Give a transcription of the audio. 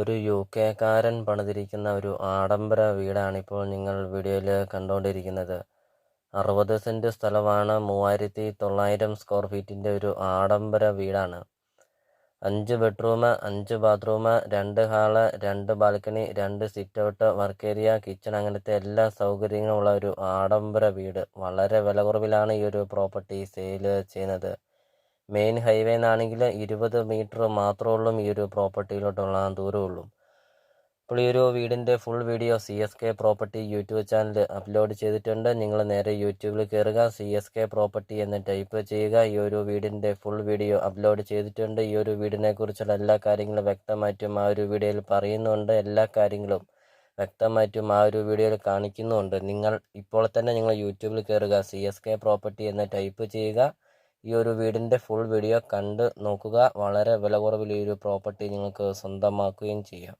ഒരു യു കെക്കാരൻ പണിതിരിക്കുന്ന ഒരു ആഡംബര വീടാണ് ഇപ്പോൾ നിങ്ങൾ വീഡിയോയിൽ കണ്ടുകൊണ്ടിരിക്കുന്നത് അറുപത് സെന്റ് സ്ഥലമാണ് മൂവായിരത്തി തൊള്ളായിരം സ്ക്വയർ ഫീറ്റിന്റെ ഒരു ആഡംബര വീടാണ്. അഞ്ച് ബെഡ്റൂം അഞ്ച് ബാത്റൂം രണ്ട് ഹാൾ രണ്ട് ബാൽക്കണി രണ്ട് sit out work area kitchen അങ്ങനത്തെ എല്ലാ സൗകര്യങ്ങളും ഉള്ള ഒരു ആഡംബര വീട്. വളരെ വില കുറവിലാണ് ഈ ഒരു പ്രോപ്പർട്ടി സെയിൽ ചെയ്യുന്നത്. മെയിൻ ഹൈവേ നിന്നാണെങ്കിൽ ഇരുപത് മീറ്റർ മാത്രമേ ഉള്ളൂ ഈ ഒരു പ്രോപ്പർട്ടിയിലോട്ടുള്ള ദൂരമുള്ളൂ. അപ്പോൾ ഈ ഒരു വീടിന്റെ full video C S K property YouTube channel upload ചെയ്തിട്ടുണ്ട്. നിങ്ങൾ നേരെ യൂട്യൂബിൽ കയറുക സി എസ് കെ പ്രോപ്പർട്ടി എന്ന് ടൈപ്പ് ചെയ്യുക. ഈ ഒരു വീടിന്റെ ഫുൾ വീഡിയോ അപ്ലോഡ് ചെയ്തിട്ടുണ്ട്. ഈ ഒരു വീടിനെ കുറിച്ചുള്ള എല്ലാ കാര്യങ്ങളും വ്യക്തമായിട്ടും ആ ഒരു വീഡിയോയിൽ പറയുന്നുണ്ട്. എല്ലാ കാര്യങ്ങളും വ്യക്തമായിട്ടും ആ ഒരു വീഡിയോയിൽ കാണിക്കുന്നുണ്ട്. നിങ്ങൾ ഇപ്പോൾ തന്നെ നിങ്ങൾ യൂട്യൂബിൽ കയറുക സി എസ് കെ പ്രോപ്പർട്ടി എന്ന് ടൈപ്പ് ചെയ്യുക. ഈ ഒരു വീടിന്റെ ഫുൾ വീഡിയോ കണ്ട് നോക്കുക. വളരെ വില കുറവിൽ ഈ ഒരു പ്രോപ്പർട്ടി നിങ്ങൾക്ക് സ്വന്തമാക്കുകയും ചെയ്യാം.